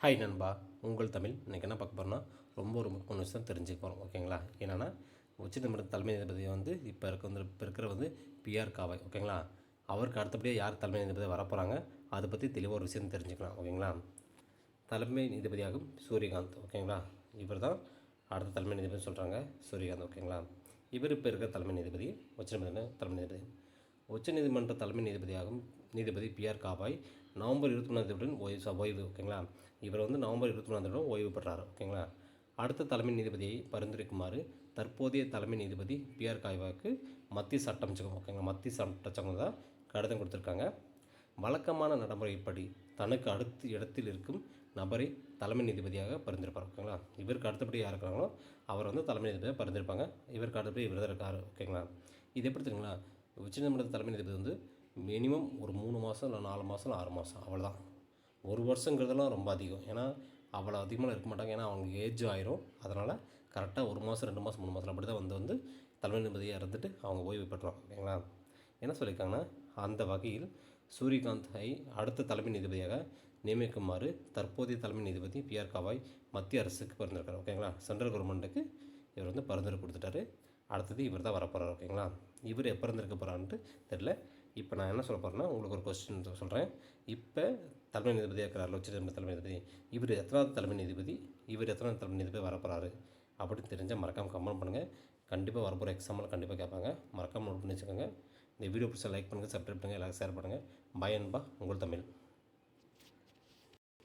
Hi நண்பா உங்கள் தமிழ். இன்றைக்கி என்ன பார்க்க போகிறோம்னா ரொம்ப ஒரு முக்கிய விஷயம் தெரிஞ்சுக்க போகிறோம் ஓகேங்களா? என்னென்னா உச்சநீதிமன்ற தலைமை நீதிபதி வந்து இப்போ இருக்க வந்து இப்போ இருக்கிற வந்து பிஆர் காவாய் ஓகேங்களா? அவருக்கு அடுத்தபடியாக யார் தலைமை நீதிபதி வரப்போகிறாங்க அதை பற்றி தெளிவாக ஒரு விஷயம் தெரிஞ்சுக்கலாம் ஓகேங்களா? தலைமை நீதிபதியாகும் சூரியகாந்த் ஓகேங்களா? இவர் தான் அடுத்த தலைமை நீதிபதி சொல்கிறாங்க சூரியகாந்த் ஓகேங்களா? இவர் இப்போ இருக்கிற தலைமை நீதிபதி உச்சநீதிமன்ற தலைமை நீதிபதி. உச்சநீதிமன்ற தலைமை நீதிபதியாகும் நீதிபதி பிஆர் காபாய் நவம்பர் இருபத்தி மூணாம் தேதியுடன் ஓய்வு ஓய்வு ஓகேங்களா? இவர் வந்து நவம்பர் இருபத்தி மூணாம் தேதியுடன் ஓய்வு பெற்றார் ஓகேங்களா? அடுத்த தலைமை நீதிபதியை பரிந்துரைக்குமாறு தற்போதைய தலைமை நீதிபதி பிஆர் காய்வாக்கு மத்திய சட்டமச்சகம் ஓகேங்களா? மத்திய சட்டச்சங்கம் தான் கடிதம் கொடுத்துருக்காங்க. வழக்கமான நடைமுறைப்படி தனக்கு அடுத்த இடத்தில் இருக்கும் நபரை தலைமை நீதிபதியாக பரிந்துரைப்பார் ஓகேங்களா? இவருக்கு அடுத்தபடி யார் இருக்கிறாங்களோ அவர் வந்து தலைமை நீதிபதியாக பரிந்துரைப்பாங்க. இவருக்கு அடுத்தபடி இவர் தான் இருக்கார் ஓகேங்களா? இது எப்படி தெரியுங்களா? உச்சநீதிமன்ற தலைமை நீதிபதி வந்து மினிமம் ஒரு மூணு மாதம் இல்லை நாலு மாதம் இல்லை ஆறு மாதம் அவ்வளோதான் ஒரு வருஷங்கிறதெல்லாம் ரொம்ப அதிகம். ஏன்னா அவ்வளோ அதிகமாக இருக்க மாட்டாங்க. ஏன்னா அவங்க ஏஜ் ஆயிரும். அதனால் கரெக்டாக ஒரு மாதம் ரெண்டு மாதம் மூணு மாதம் அப்படி தான் வந்து வந்து தலைமை நிபதியாக இருந்துட்டு அவங்க ஓய்வு பெற்றோம். ஓகேங்களா என்ன சொல்லியிருக்காங்கன்னா அந்த வகையில் சூரியகாந்தை அடுத்த தலைமை நீதிபதியாக நியமிக்குமாறு தற்போதைய தலைமை நீதிபதி பிஆர் காவாய் மத்திய அரசுக்கு பரிந்துரைக்கார் ஓகேங்களா? சென்ட்ரல் கவர்மெண்ட்டுக்கு இவர் வந்து பரிந்துரை கொடுத்துட்டாரு. அடுத்தது இவர் தான் வரப்போகிறார் ஓகேங்களா? இவர் எப்போ இருந்திருக்க போகிறான்ட்டு தெரில இப்போ நான் என்ன சொல்ல போகிறேன்னா உங்களுக்கு ஒரு கொஸ்டின் சொல்கிறேன் இப்போ தலைமை நீதிபதியாக இருக்கிறார் உச்சநீதிமன்ற தலைமை நீதிபதி. இவர் எத்தனாவது தலைமை நீதிபதி? இவர் எத்தனாவது தலைமை நீதிபதி வரப்போகிறாரு அப்படின்னு தெரிஞ்சால் மறக்காமல் கமெண்ட் பண்ணுங்கள் கண்டிப்பாக வரப்போகிற எக்ஸாமில் கண்டிப்பாக கேட்பாங்க. மறக்காமல் நோட் பண்ணி வச்சுக்கோங்க. இந்த வீடியோ பிடிச்சா லைக் பண்ணுங்கள் சப்ஸ்கிரைப் பண்ணுங்கள் எல்லாரும் ஷேர் பண்ணுங்கள் பை அன்பா உங்கள் தமிழ்.